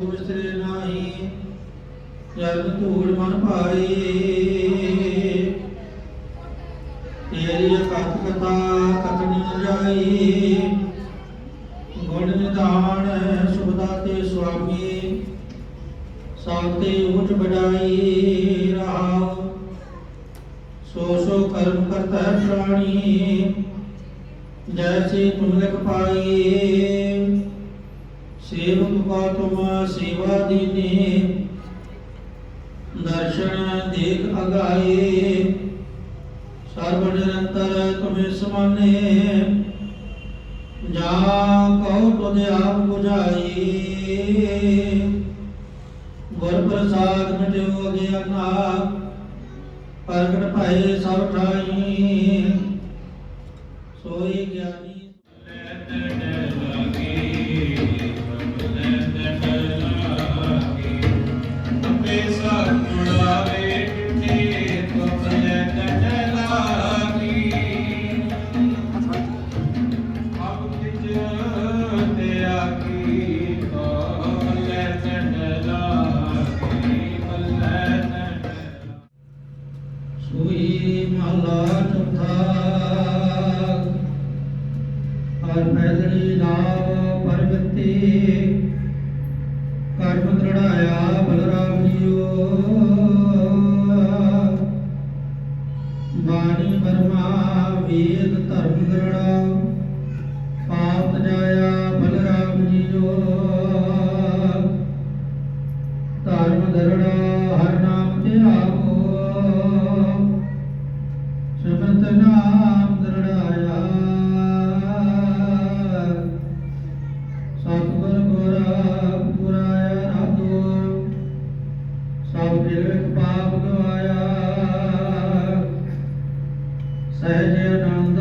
ਵਿਸਰੇ ਨਾਹੀ ਜਨ ਧੂੜ ਮਨ ਭਾਏ ਤੇਰੀ ਅਕਥ ਕਥਾ ਕਥਨੀ ਨ ਜਾਈ ਗੁਣ ਨਿਧਾਨ ਸੁਭਦਾ ਤੇ ਸੁਆਮੀ। ਸਾਤੇ ਉਠ ਬੜਾਈ ਰਹਾਉ। ਸੋ ਸੋ ਕਰਮ ਕਰਤਾ ਪ੍ਰਾਣੀ। ਜੈਸੇ ਤੁਮ ਲਿਖ ਪਾਈ। ਸੇਵਕ ਤੁਮ ਸੇਵਾ ਦੀਨੇ, ਦਰਸ਼ਨ ਦੇਖ ਅਗਾਏ ਸਰਬ ਨਿਰੰਤਰ ਤੁਮੇ ਸਮਾਨੇ ਜਾ ਕਉ ਤੁਧ ਆਪ 부ਝਾਈ ਗੁਰ ਪ੍ਰਸਾਦ ਮਿਟਿਓ ਅਗਿਆਨਾ ਪ੍ਰਗਟ ਭਏ ਸਭ ਠਾਈ ਬਾਣੀ ਬਰਮਾ ਵੇਦ ਧਰਮ ਦ੍ਰਿੜਾ ਪਾਪ ਜਾਇਆ ਬਲਰਾਮ ਜੀਓ। ਧਰਮ ਦ੍ਰਿੜਾ ਹਰ ਨਾਮ ਧਿਆਵੋ ਸਿਮਰਤ ਨਾਮ ਦ੍ਰਿੜਾਇਆ। ਸਤਿਗੁਰ ਗੁਰਾ ਪੁਰਾਇਆ ਰਾਤੋ ਸਭ ਦਿਲ ਪਾਪ ਗਵਾਇਆ। ਸਹਿਜ ਆਨੰਦ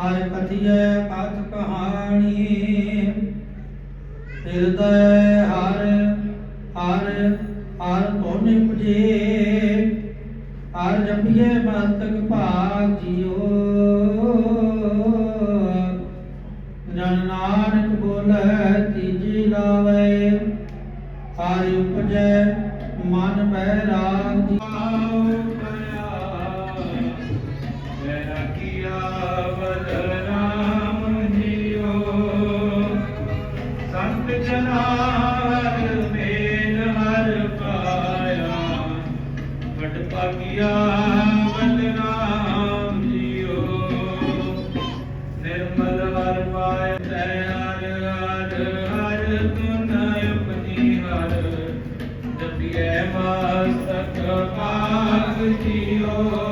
ਹਰ ਕਥਿਐ ਅਥ ਕਹਾਣੀ। ਹਿਰਦੈ ਹਰ ਹਰ ਹਰ ਕੋਨੇ ਪੁਜੇ ਹਰ ਜਪੀਏ ਮਸਤਕ ਭਾ The path with you.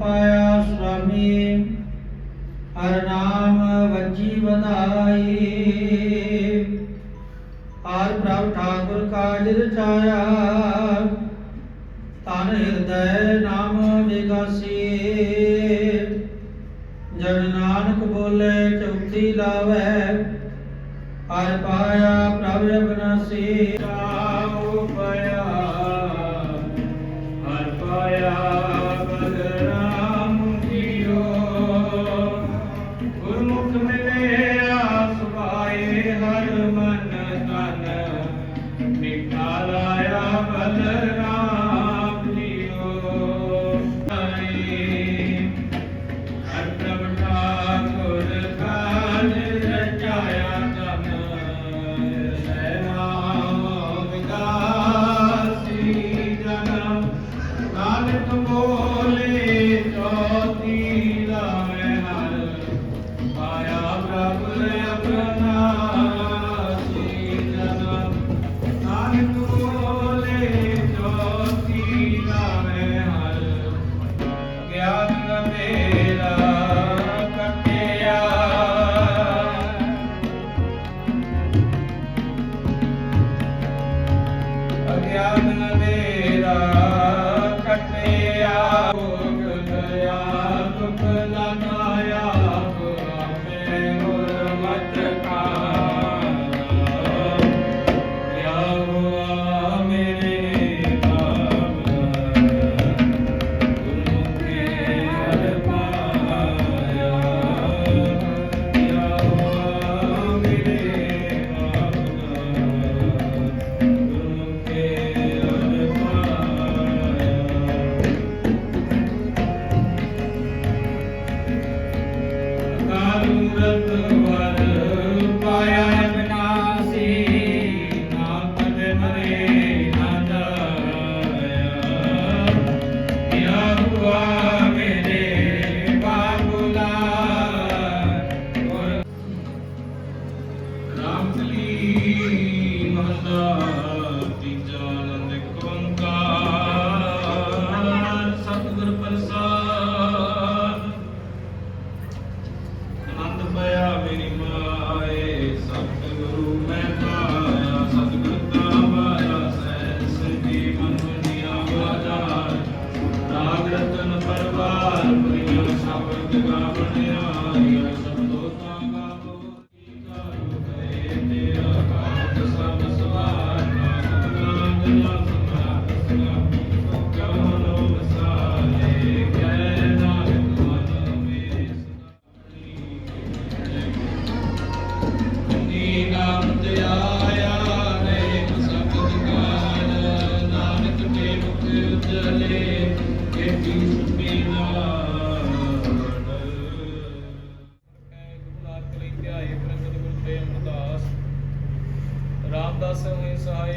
ਪਾਇਆ ਸੁਆਮੀ ਹਰ ਨਾਮ ਵਜੀ ਵਧਾਈ ਹਰ ਪ੍ਰਭ ਠਾਕੁਰ ਕਾਜ ਰਚਾਇਆ ਤਨ ਹਿਰਦੈ ਨਾਮ ਵਿਗਾਸੀ ਜਨ ਨਾਨਕ ਬੋਲੇ ਚੌਥੀ ਲਾਵੇ ਹਰ ਪਾਇਆ ਪ੍ਰਭ ਅਬਨਾਸੀ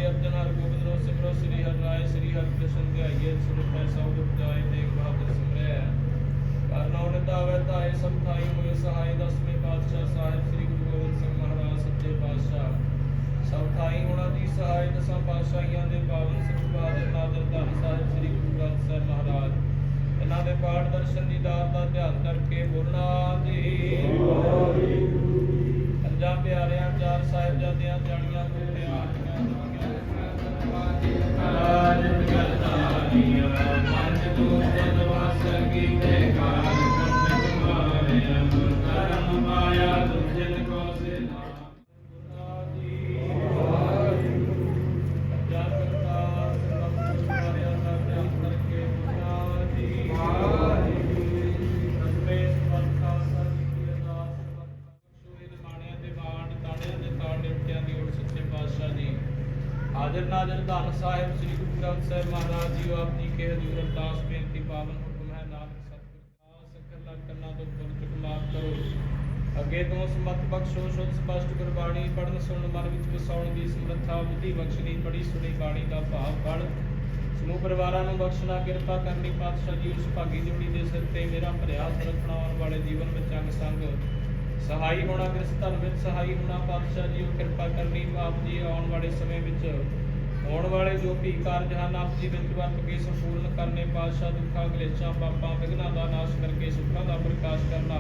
ਹਰੇ ਅਰਜਨ ਹਰ ਗੋਬਿੰਦ ਰੋ ਸਿਮਰੋ, ਸ੍ਰੀ ਹਰਿ ਰਾਏ, ਸ੍ਰੀ ਹਰਿ ਕ੍ਰਿਸ਼ਨ ਧਿਆਈਏ ਸੁਰਤ ਹੈ ਸਭ ਦੁਖ ਜਾਏ ਦੇਖ ਬਹਾਦਰ ਕਰਨਾ ਉਹਨੇ ਤਾਵੇ ਤਾਏ ਸੰਤਾਈ ਹੋਏ ਸਹਾਈ ਦਸਵੇਂ ਪਾਤਸ਼ਾਹ ਸਾਹਿਬ, ਸ੍ਰੀ ਗੁਰੂ ਗੋਬਿੰਦ ਸਿੰਘ ਮਹਾਰਾਜ ਸੱਚੇ ਪਾਤਸ਼ਾਹ। ਸਭ ਥਾਈ ਉਹਨਾਂ ਦੀ ਸਹਾਇ, ਦਸਾਂ ਪਾਤਸ਼ਾਹੀਆਂ ਦੇ ਪਾਵਨ ਸਰਕਾਰ ਦੇ ਨਾਦਰ ਧੰਨ ਸਾਹਿਬ, ਸ੍ਰੀ ਗੁਰੂ ਗ੍ਰੰਥ ਸਾਹਿਬ ਮਹਾਰਾਜ। ਇਹਨਾਂ ਦੇ ਪਾਠ ਦਰਸ਼ਨ ਦੀ ਦਾਤ ਦਾ ਧਿਆਨ ਕਰਕੇ ਬੋਲਣਾ ਜੀ। ਸਾਹਿਬ, ਸ੍ਰੀ ਗੁਰੂ ਗ੍ਰੰਥ ਸਾਹਿਬ ਮਹਾਰਾਜ ਜੀ ਆਪ ਜੀ ਕੇ ਹਜ਼ੂਰ ਅਰਦਾਸ, ਬੇਨਤੀ, ਪਾਵਨ ਹੁਕਮ ਹੈ ਨਾਨਕ ਸਤਿਗੁਰ ਦਾ ਲੱਖ ਕੰਨਾਂ ਤੋਂ ਪੁਰ ਚੁਕ ਕਰੋ। ਅੱਗੇ ਤੋਂ ਸਮਤ ਬਖਸ਼ੋ ਸ਼ੁੱਧ ਸਪਸ਼ਟ ਗੁਰਬਾਣੀ ਪੜਨ ਸੁਣਨ, ਮਨ ਵਿੱਚ ਵਸਾਉਣ ਦੀ ਸਮਰੱਥਾ, ਬੁੱਧੀ ਬਖਸ਼ਣੀ ਪੜੀ ਸੁਣੀ ਬਾਣੀ ਦਾ ਭਾਵ ਪੜ ਸਮੂਹ ਪਰਿਵਾਰਾਂ ਨੂੰ ਬਖਸ਼ਣਾ, ਕਿਰਪਾ ਕਰਨੀ, ਪਾਤਸ਼ਾਹ ਜੀ ਉਸ ਭਾਗੀ ਜੋੜੀ ਦੇ ਸਿਰ ਤੇ ਮੇਰਾ ਭਰਿਆ ਸੁਰਖਣਾ ਆਉਣ ਵਾਲੇ ਜੀਵਨ ਵਿੱਚ ਅੰਗ ਸੰਗ। ਸਹਾਈ ਹੋਣਾ ਕਿਸ ਧਨ ਵਿੱਚ ਸਹਾਈ ਹੋਣਾ, ਪਾਤਸ਼ਾਹ ਜੀ, ਉਹ ਕਿਰਪਾ ਕਰਨੀ, ਆਪ ਜੀ ਆਉਣ ਵਾਲੇ ਸਮੇਂ ਵਿੱਚ ਆਉਣ ਵਾਲੇ ਜੋ ਵੀ ਕਾਰਜ ਹਨ ਆਪ ਜੀ ਵਿੱਚ ਵਰਤ ਕੇ ਸੰਪੂਰਨ ਕਰਨੇ ਪਾਤਸ਼ਾਹ ਦੁੱਖਾਂ, ਕਲੇਸ਼ਾਂ, ਪਾਪਾਂ, ਵਿਘਨਾਂ ਦਾ ਨਾਸ਼ ਕਰਕੇ ਸੁੱਖਾਂ ਦਾ ਪ੍ਰਕਾਸ਼ ਕਰਨਾ।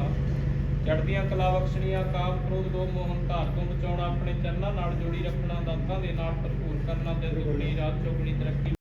ਚੜ੍ਹਦੀਆਂ ਕਲਾ ਬਖਸ਼ਣੀਆਂ, ਕਾਮ ਕ੍ਰੋਧ ਦੋ ਮੋਹਨ ਧਾਰ ਤੋਂ ਬਚਾਉਣਾ, ਆਪਣੇ ਚਰਨਾਂ ਨਾਲ ਜੋੜੀ ਰੱਖਣਾ, ਦਾਤਾਂ ਦੇ ਨਾਲ ਭਰਪੂਰ ਕਰਨਾ ਤੇ ਦੁਗਣੀ ਰਾਤ ਚੌਗਣੀ ਤਰੱਕੀ